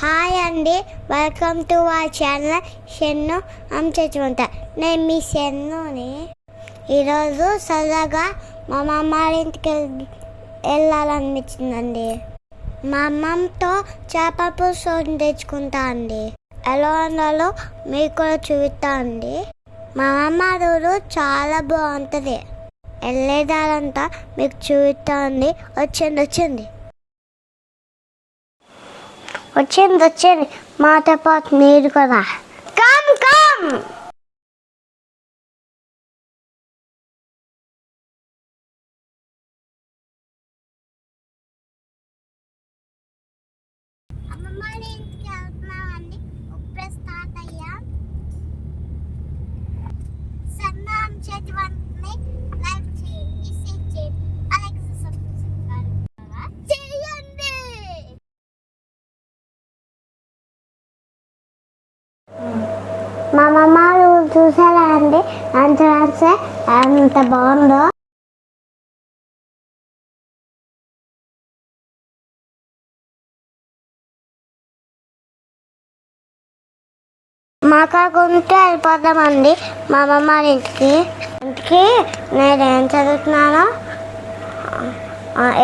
Hi అండి welcome to మా channel Shannu అంచుంట నేను మీ షెన్నుని ఈరోజు సరదాగా మా అమ్మమ్మ ఇంటికి వెళ్ళి వెళ్ళాలనిపించిందండి. మా అమ్మమ్మతో చేపల పులుసు తెచ్చుకుంటా అండి. ఎలా ఉండాలో మీకు కూడా చూపిస్తా అండి. మా అమ్మమ్మ ఊరు చాలా బాగుంటుంది. వెళ్ళేదారంతా మీకు చూపిస్తా అండి. వచ్చింది వచ్చింది. వచ్చింది వచ్చింది. మాతో పాటు మీరు కూడా. Come come! చేతి మా మమ్మ చూసారా అండి? అంత రాస్తే అంత బాగుందో? మాకా గుంటే వెళ్ళిపోతామండి మా అమ్మమ్మ ఇంటికి. ఇంటికి నేను ఏం చదువుతున్నానో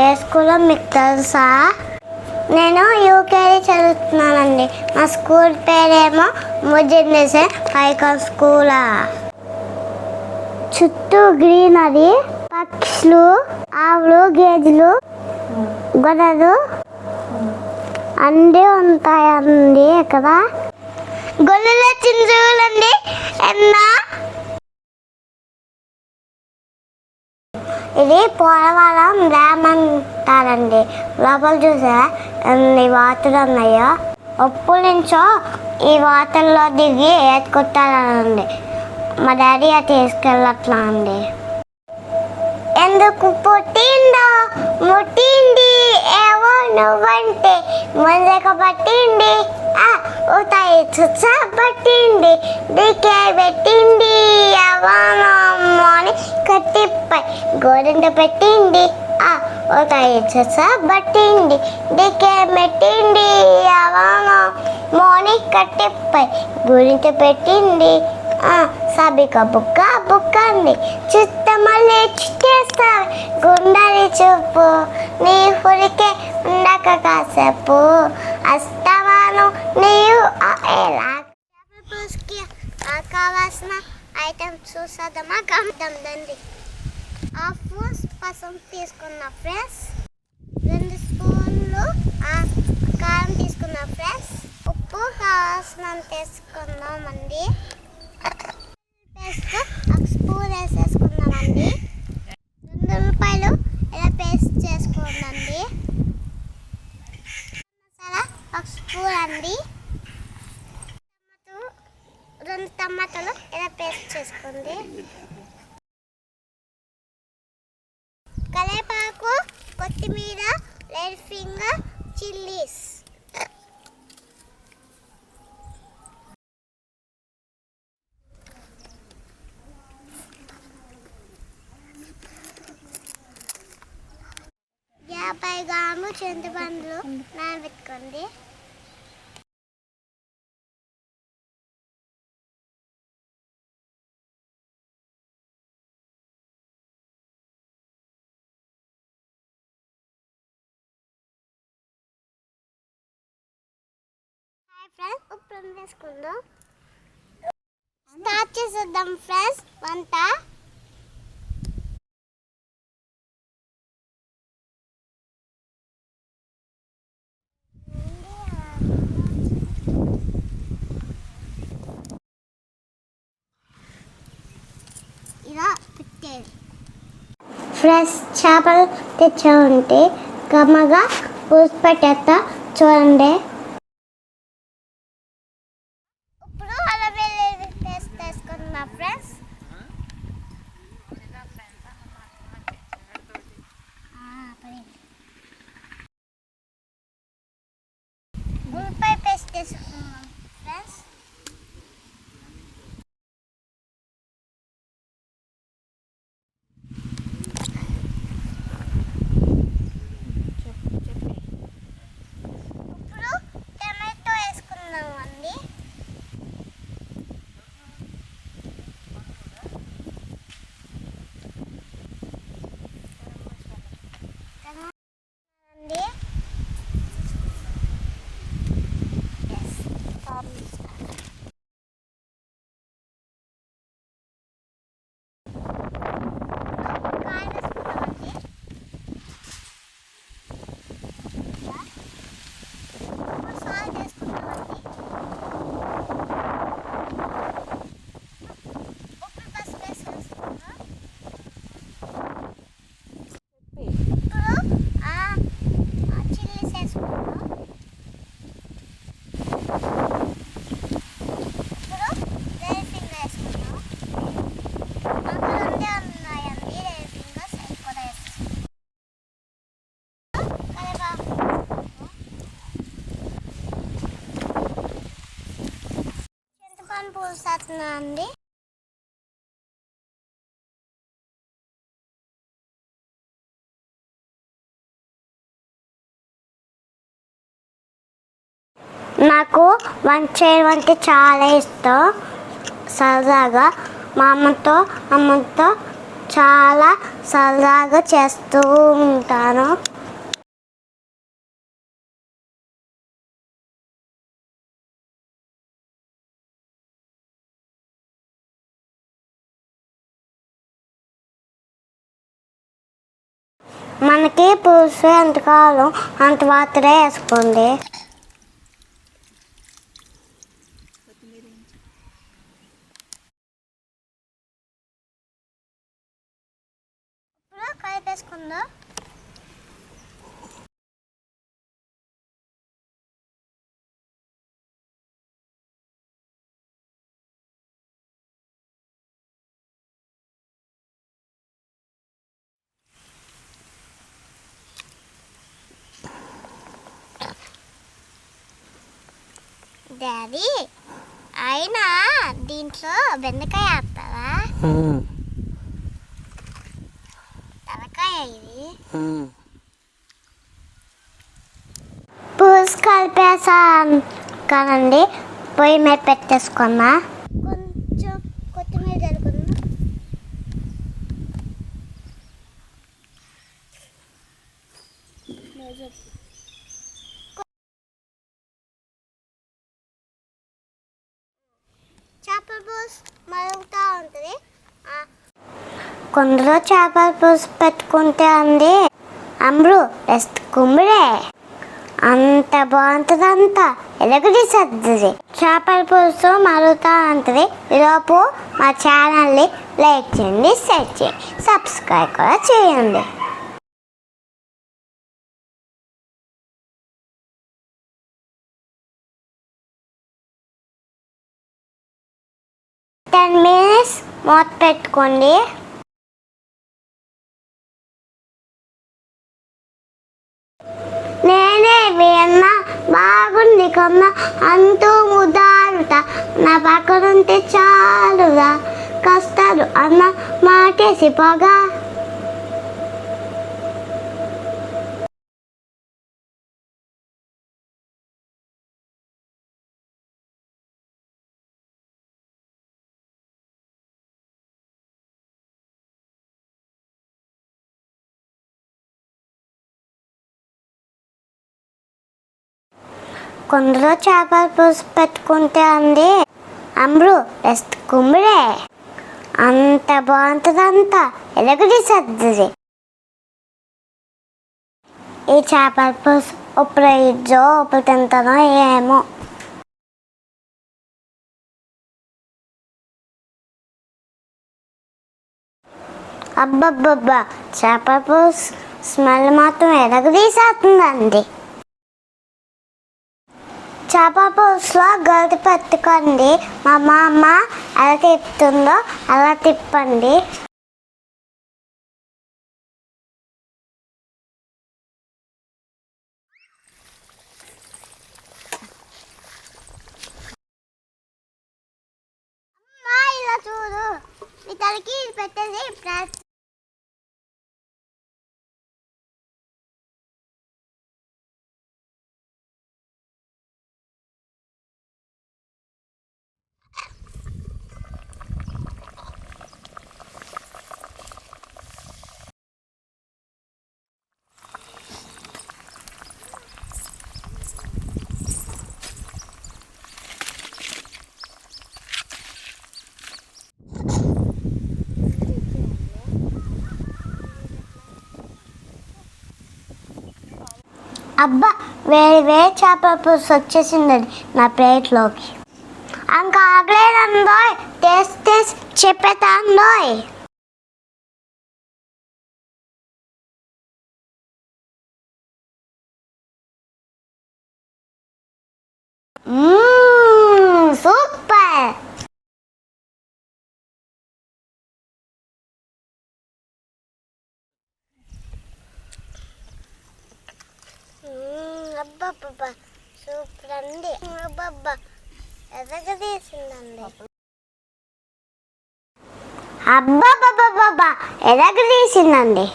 ఏ స్కూల్లో మీకు తెలుసా? నేను యూకేజీ చదువుతున్నానండి. మా స్కూల్ పేరేమో ముజిందేసే ఐకాన్ స్కూలా చుట్టూ గ్రీనరీ పక్షులు ఆవులు గేదెలు గొడవలు అన్నీ ఉంటాయండి ఇక్కడ. గొర్రెలు వచ్చింది ఎన్నా. ఇది పోలవరం డ్యామ్ అంటారండి. లోపల చూసా ఎన్ని వాతలు ఉన్నాయో ఎప్పటి నుంచో ఈ వాతల్లో దిగి ఏతుకుంటారండి మా డాడీ అది తీసుకెళ్ళట్లా అండి ఎందుకు పుట్టిందో ముట్టింది ఏవో నువ్వంటే ముందుకు పట్టింది. ఆ ఊతాయి చుచ్చ పట్టింది దికే పెట్టింది అవనమ్మని కట్టిపై గోరింట పెట్టింది. ఒక ఊతాయి చుచ్చ పట్టింది దికే పెట్టింది అవన మోని పెట్టింది. ఆ, సబిక బుక్క బుక్క అంది చుట్ట మళ్ళీ చుట్టేస్తా గుండలి చూపు నీ హురికే ఉండక కాసేపు. అస్తవాను నీవు ఆ ఎలా కావాల్సిన ఐటమ్స్ చూసేద్దామా? గమదం దండి హాఫ్ కోసం తీసుకున్న ఫ్రెండ్స్. రెండు స్పూన్లు కారం తీసుకున్న ఫ్రెండ్స్. ఉప్పు కావాల్సినంత వేసుకుందామండి. పేస్ట్ ఒక స్పూన్ వేసేసుకుందామండి. రెండు రూపాయలు ఇలా పేస్ట్ చేసుకోండి మసాలా ఒక స్పూన్ అండి. రెండు టమాటాలు ఇలా పేస్ట్ చేసుకోండి. గ్రాములు చింతపండులు నానబెట్టుకోండి. ఫ్రెండ్స్ ఉప్పు వేసుకుందాం. స్టార్ట్ చేసేద్దాం ఫ్రెండ్స్ వంట ఇలా పెట్టేది ఫ్రెష్ చేపలు తెచ్చా ఉంటే కమ్మగా పూసి చూడండి. ఇప్పుడు అల్లం వెల్లుల్లి పేస్ట్ వేసుకున్నా ఫ్రెండ్స్ ఉల్లిపాయ పేస్ట్ పులుసు అండి. నాకు వంట చేయడం అంటే చాలా ఇష్టం. సరదాగా మా అమ్మతో అమ్మతో చాలా సరదాగా చేస్తూ ఉంటాను. మనకి పులుసు ఎంత కావాలో అంత మాత్రమే వేసుకోండి. ఇప్పుడు కలిపేసుకుందా డాడీ అయినా దీంట్లో బెండకాయ వేస్తావా తలకాయ ఇది. పులుసు కలిపేసాను కదండి పొయ్యి మీద పెట్టేసుకున్నా. కొంచెం కొత్తిమీర జరుగుతున్నా పులుసు మరుగుతూ ఉంటుంది కొందరు చేపల పులుసు పెట్టుకుంటే అంది. అమ్రు రెస్ట్ కుమ్మిడే. అంత బాగుంటుంది అంత ఎలగడి సర్దిది చేపల పులుసు మరుగుతూ ఉంటుంది. ఈలోపు మా ఛానల్ని లైక్ చేయండి షేర్ చేయండి సబ్స్క్రైబ్ కూడా చేయండి. టెన్ మినిట్స్ మూత పెట్టుకోండి నేనే విన్నా బాగుంది కొన్న అంటూ ముదారుట నా పక్కనుంటే చాలురా కష్టాలు అన్న మాటేసి పోగా. కొందరు చేపల పులుసు పెట్టుకుంటే అండి అమ్రు రెస్ట్ కుమ్మిడే. అంత బాగుంటుంది ఎలగడి సర్దిది ఈ చేపల పులుసు ఇప్పుడు ఇజ్జో ఇప్పుడు తింటానో ఏమో. అబ్బబ్బబ్బా చేపల పులుసు స్మెల్ మాత్రం ఎలగదీసేస్తుందండి చేప పులుసులో గరిటె పెట్టుకోండి. మా మామ ఎలా తిప్పుతుందో అలా తిప్పండి. చూడు. మీ తలకి పెట్టేసి ప్రెస్ అబ్బా వేడి వేడి చేపల పులుసు వచ్చేసిందండి నా ప్లేట్లోకి. అంక ఆగలేదందోయ్ టేస్ట్ టేస్ట్ చెప్పేతాందోయ్ సూపర్. అబ్బబ్బబ్బా సూపర్ అండి. అబ్బబ్బా ఎదగదీసిందండి. అబ్బబ్బబ్బబ్బా ఎదగదీసిందండి.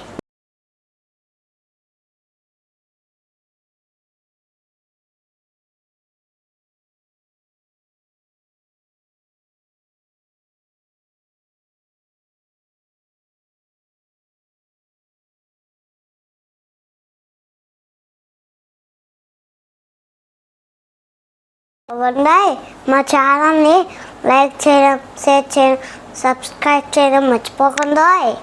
ఉన్నాయి మా ఛానల్ని లైక్ చేయడం షేర్ చేయడం సబ్స్క్రైబ్ చేయడం మర్చిపోకుండా.